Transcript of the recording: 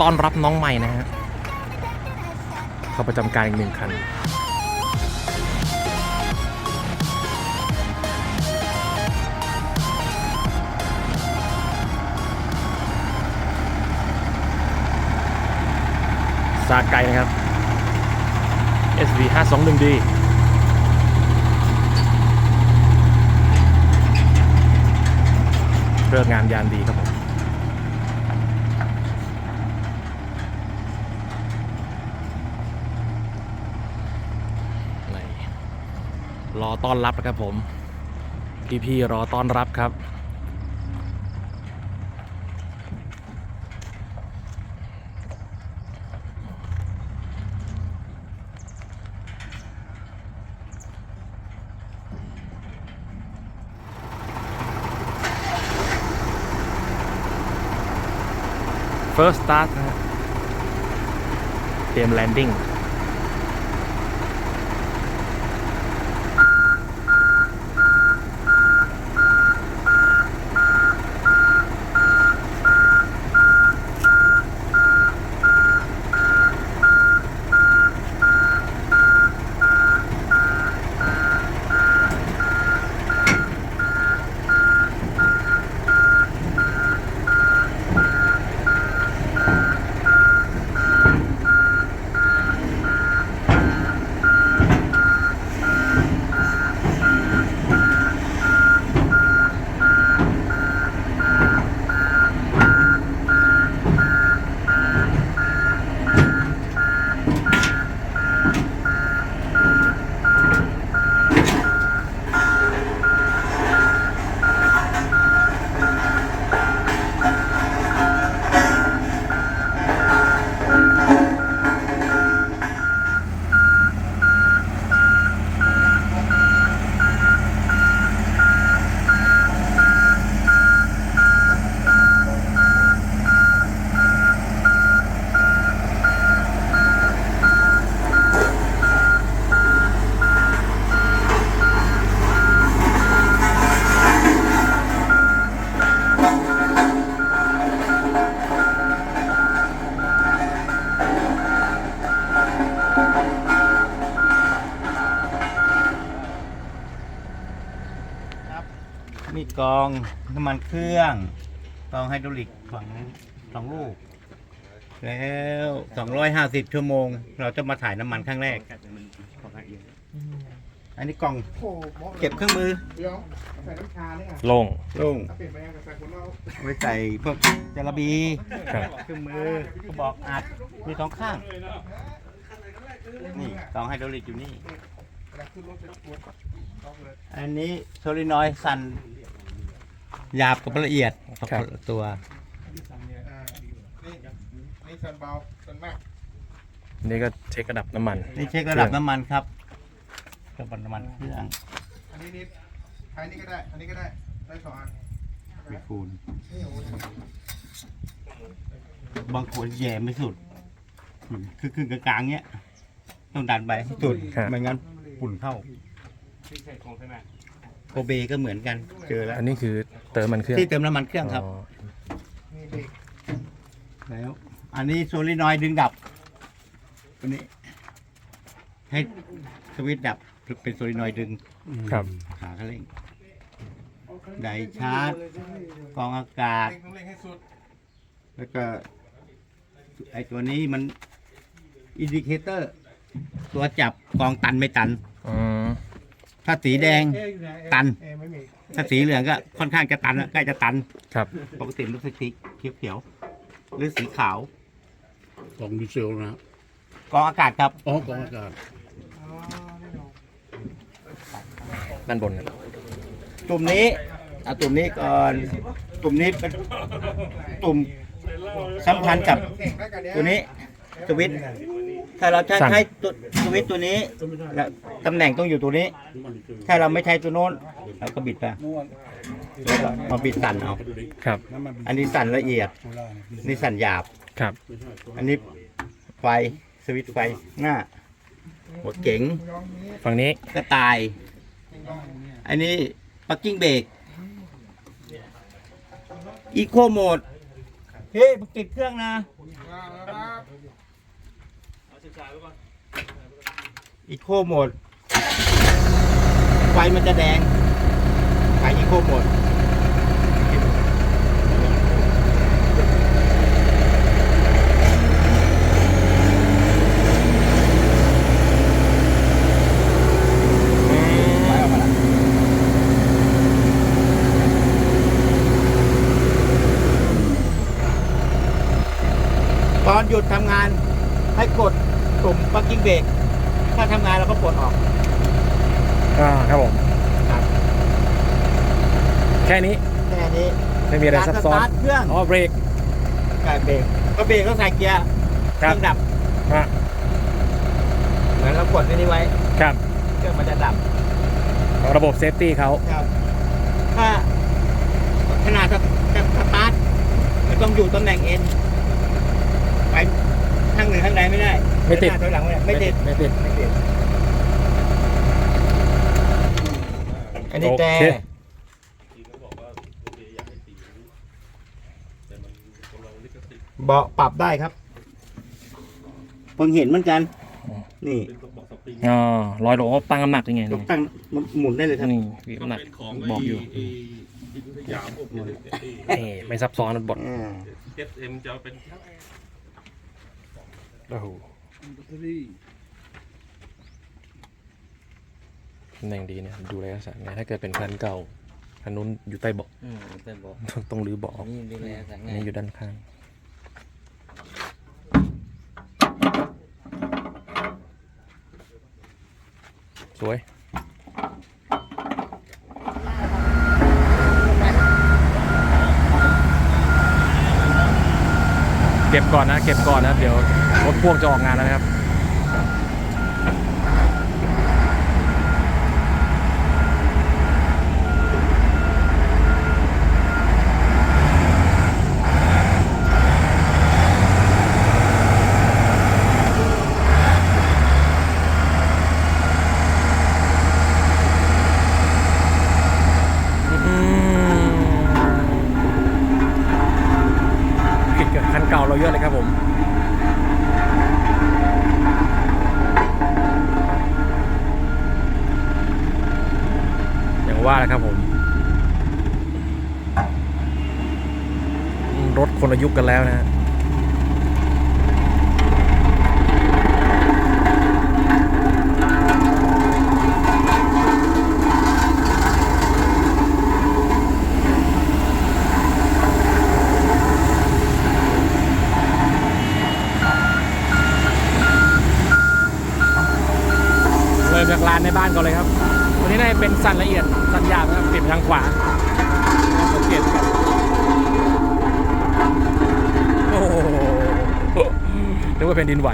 ต้อนรับน้องใหม่นะฮะเข้าประจำการอีกหนึ่งคันซาไกนะครับ SV 521D เลิกงามยามดีครับผม นี่ รอต้อนรับนะครับผม พี่ๆรอต้อนรับครับ First start นะฮะเตรียม landing มีกองน้ำมันเครื่องกองไฮดรอลิกฝั่งสองลูก แล้ว 250 ชั่วโมง เราจะมาถ่ายน้ำมันครั้งแรก อันนี้กล่องเก็บเครื่องมือเดี๋ยวใส่น้ำชาเนี่ยอะโล่งโล่งเปลี่ยนไปยังกาแฟคนเราไว้ใส่พวกจระบี ครับเครื่องมือกระบอกอัดมีสองข้าง นี่กองไฮดรอลิกอยู่นี่ เวลาขึ้นรถจะปวดต้องเลยอันนี้โซลินอยด์สั่นหยาบกับละเอียดครับ ตัวอ่านี่นี่สันเบาสันมากนี่ก็เช็คระดับน้ำมัน นี่เช็คระดับน้ำมันครับระดับน้ำมันเครื่องอันนี้นิดใช้นี่ก็ได้ อันนี้ก็ได้ได้สองอันไปคูณนี่โอ้โหบางคนแย่ไม่สุดอืมคือคือกลางๆเนี้ยต้องดันไปให้สุดครับ ไม่งั้นฝุ่นเข้า โกเบก็เหมือนกันเจอแล้วอันนี้คือเติมมันเครื่องที่เติมน้ำมันเครื่องครับ อ๋อนี่เด็กแล้ว อันนี้โซลินอยด์ดึงดับตัวนี้ ให้สวิตช์ดับเป็นโซลินอยด์ดึงครับขาคันเร่งไดชาร์จกรองอากาศเร่งต้องเร่งให้สุดแล้วก็ ไอตัวนี้มันอินดิเคเตอร์ ตัวจับกองตันไม่ตัน อืม ถ้าสีแดงเอ๊ะอยู่ไหนเอ๊ะตัน เอ๊ะไม่มีถ้าสีเหลืองก็ค่อนข้างจะตันแล้วใกล้จะตันครับ ปกติมันรู้สึกสีเขียวๆหรือสีขาวกล่องดีเซลนะกรองอากาศครับ อ๋อกล่องอากาศอ๋อนี่เนาะด้านบนครับตุ่มนี้เอาตุ่มนี้ก่อนตุ่มนี้เป็นตุ่มสัมพันธ์กับเก่งได้กันเนี้ยตัวนี้ สวิตช์ถ้าเราใช้ใช้ตัวสวิตช์ตัวนี้แล้วตำแหน่งต้องอยู่ตัวนี้ ถ้าเราไม่ใช้ตัวโน้นเราก็บิดไปแล้วก็มาบิดสั่นเอา ครับอันนี้สั่นละเอียดนี่สั่นหยาบ ครับอันนี้ไฟสวิตช์ไฟหน้าหัวเก๋งยองนี้ฝั่งนี้กระต่ายยองนี้อันนี้ปักกิ้งเบรกอีโคโหมด เฮ้ยมึงติดเครื่องนะ อีโคโหมด ไฟมันจะแดงไฟอีโคโหมด ไฟออกมาละตอนหยุดทำงาน ให้กดปุ่มปักกิ้ง เบรกถ้าทำงานเราก็ปลดออกอ่าครับผม ครับแค่นี้แค่นี้ไม่มีอะไรซับซ้อนการสตาร์ทเครื่องอ๋อเบรก การเบรกก็เบรกก็ใส่เกียร์คเครับรื่องดับอะเหมือนเรากดอันนี้ไว้ครับเครื่องมันจะดับระบบเซฟตี้เขาครับ ถ้าขนาดจะจะสตาร์ทมันต้องอยู่ตำแหน่งเอ็นไป ข้างหนึ่งข้างใดไม่ได้ไม่ติดหน้าถอยหลังไม่ได้ไม่ติดไม่ติด ไม่ติดอันนี้แต่โอเค เบาะปรับได้ครับ เพิ่งเห็นเหมือนกัน นี่อ๋อร้อยโลเขาตั้งน้ำหนักยังไงยเนี่กยตั้งหมุนได้เลยครับนี่น้ำหนักบอกอยู่นี่ไม่ซับซ้อนนะบท อ่า SM จะเป็น โอ้โหตำแหน่งดีเนี่ยดูแลรักษาไงถ้าเกิดเป็นคันเก่าคันนู้นอยู่ใต้เบาะอืมเป็นบอกต้องต้องรื้อเบาะออกนี่ดูแลสังอันงานนี้อยู่ด้านข้าง สวย เก็บก่อนนะ เก็บก่อนนะ เดี๋ยวรถพ่วงจะออกงานแล้วนะครับ ผิดกับคันเก่าเราเยอะเลยครับผม อย่าง ว่าแล้วครับผมอืมรถคนละยุคกันแล้วนะฮะเริ่มจากร้านในบ้านก่อนเลยครับ วันนี้น่าจะเป็นสันละเอียด สันหยาบนะครับเปลี่ยนไปทางขวาสังเกตกันโอ้โหนึก ว่าเป็นดินไหว